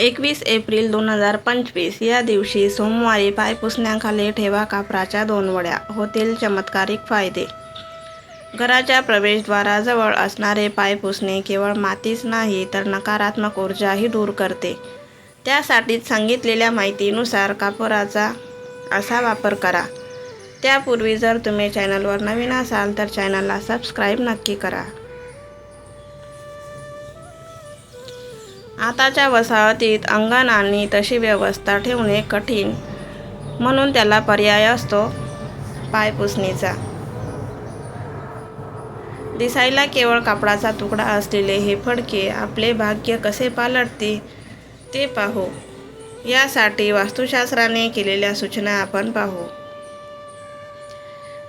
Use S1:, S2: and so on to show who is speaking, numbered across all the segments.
S1: एकवीस एप्रिल दोन हजार पंचवीस या दिवशी सोमवारी पाय पुसण्याखाली ठेवा कापराच्या दोन वड्या होतील चमत्कारिक फायदे. घराच्या प्रवेशद्वाराजवळ असणारे पाय पुसणे केवळ मातीच नाही तर नकारात्मक ऊर्जाही दूर करते. त्यासाठीच सांगितलेल्या माहितीनुसार कापराचा असा वापर करा. त्यापूर्वी जर तुम्ही चॅनलवर नवीन असाल तर चॅनलला सबस्क्राईब नक्की करा. आताच्या वसाहतीत अंगण आणि तशी व्यवस्था ठेवणे कठीण. म्हणून त्याला पर्याय असतो पायपुसणीचा दिसायला केवळ कापडाचा तुकडा असलेले हे फडके आपले भाग्य कसे पालटते ते पाहू. यासाठी वास्तुशास्त्राने केलेल्या सूचना आपण पाहू.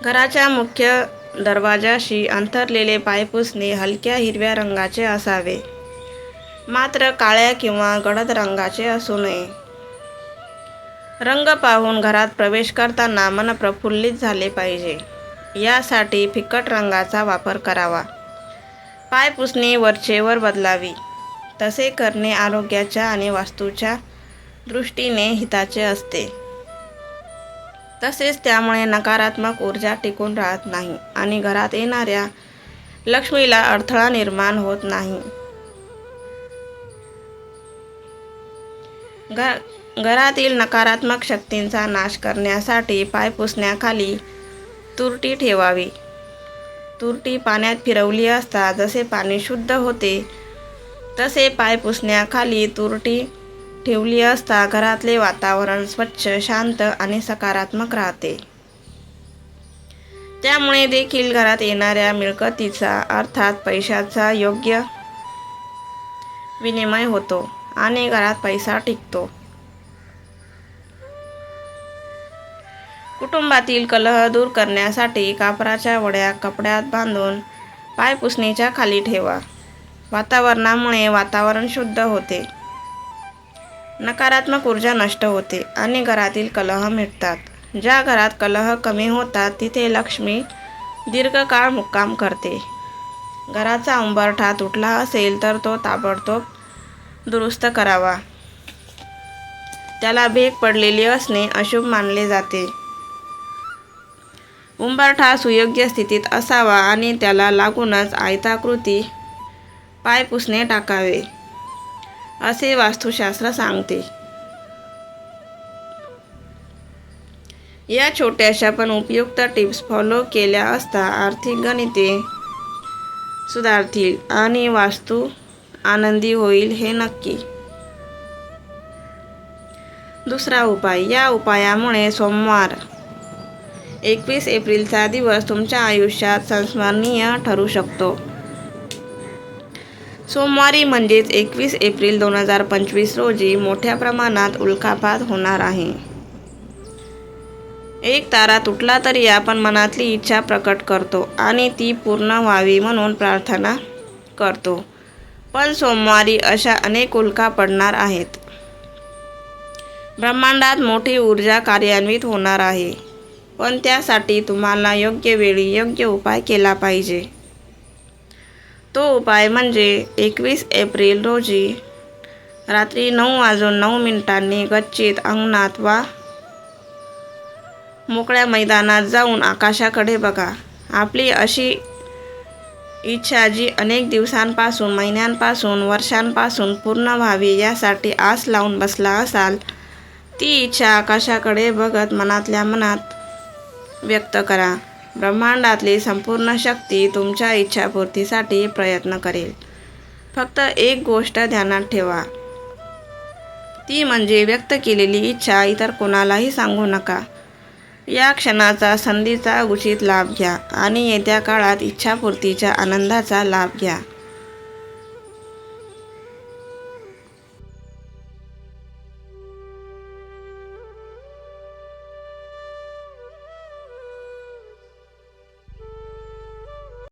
S1: घराच्या मुख्य दरवाजाशी अंतरलेले पायपुसणे हलक्या हिरव्या रंगाचे असावे. मात्र काळ्या किंवा गडद रंगाचे असू नये. रंग पाहून घरात प्रवेश करताना मन प्रफुल्लित झाले पाहिजे. यासाठी फिकट रंगाचा वापर करावा. पाय पुसणे वरचेवर बदलावी. तसे करणे आरोग्याच्या आणि वास्तूच्या दृष्टीने हिताचे असते. तसेच त्यामुळे नकारात्मक ऊर्जा टिकून राहत नाही आणि घरात येणाऱ्या लक्ष्मीला अडथळा निर्माण होत नाही. घर घरातील नकारात्मक शक्तींचा नाश करण्यासाठी पाय पुसण्याखाली तुरटी ठेवावी. तुरटी पाण्यात फिरवली असता जसे पाणी शुद्ध होते तसे पाय पुसण्याखाली तुरटी ठेवली असता घरातले वातावरण स्वच्छ शांत आणि सकारात्मक राहते. त्यामुळे देखील घरात येणाऱ्या मिळकतीचा अर्थात पैशाचा योग्य विनिमय होतो. आणि घरात पैसा टिकतो. कुटुंबातील कलह दूर करण्यासाठी कापराच्या वड्या कपड्यात बांधून पाय पुसणीच्या खाली ठेवा. वातावरणामुळे वातावरण शुद्ध होते. नकारात्मक ऊर्जा नष्ट होते आणि घरातील कलह मिटतात. ज्या घरात कलह कमी होतात तिथे लक्ष्मी दीर्घकाळ मुक्काम करते. घराचा उंबरठा तुटला असेल तर तो ताबडतोब दुरुस्त करावा. त्याला भेग पडलेली असणे अशुभ मानले जाते. उंबरठा सुयोग्य स्थितीत असावा आणि त्याला लागूनच आयताकृती पाय पुसणे टाकावे असे वास्तुशास्त्र सांगते. या छोट्याशा पण उपयुक्त टिप्स फॉलो केल्या असता आर्थिक गणिते सुधारतील आणि वास्तू आनंदी होईल हे नक्की. दुसरा उपाय या उपायामुळे सोमवार एकवीस एप्रिलचा दिवस तुमच्या आयुष्यात संस्मरणीय ठरू शकतो. सोमवारी म्हणजेच एकवीस एप्रिल दोन हजार पंचवीस रोजी मोठ्या प्रमाणात उल्कापात होणार आहे. एक तारा तुटला तरी आपण मनातली इच्छा प्रकट करतो आणि ती पूर्ण व्हावी म्हणून प्रार्थना करतो. पण सोमवारी अशा अनेक उल्का पडणार आहेत. ब्रह्मांडात मोठी ऊर्जा कार्यान्वित होणार आहे. पण त्यासाठी तुम्हाला योग्य वेळी योग्य उपाय केला पाहिजे. तो उपाय म्हणजे एकवीस एप्रिल रोजी रात्री नऊ वाजून नऊ मिनिटांनी गच्चीत अंगणात वा मोकळ्या मैदानात जाऊन आकाशाकडे बघा. आपली अशी इच्छा जी अनेक दिवसांपासून महिन्यांपासून वर्षांपासून पूर्ण व्हावी यासाठी आस लावून बसला असाल. ती इच्छा आकाशाकडे बघत मनातल्या मनात व्यक्त करा. ब्रह्मांडातली संपूर्ण शक्ती तुमच्या इच्छापूर्तीसाठी प्रयत्न करेल. फक्त एक गोष्ट ध्यानात ठेवा. ती म्हणजे व्यक्त केलेली इच्छा इतर कोणालाही सांगू नका. या क्षणाचा संधीचा उचित लाभ घ्या आणि येत्या काळात इच्छापूर्तीच्या आनंदाचा लाभ घ्या.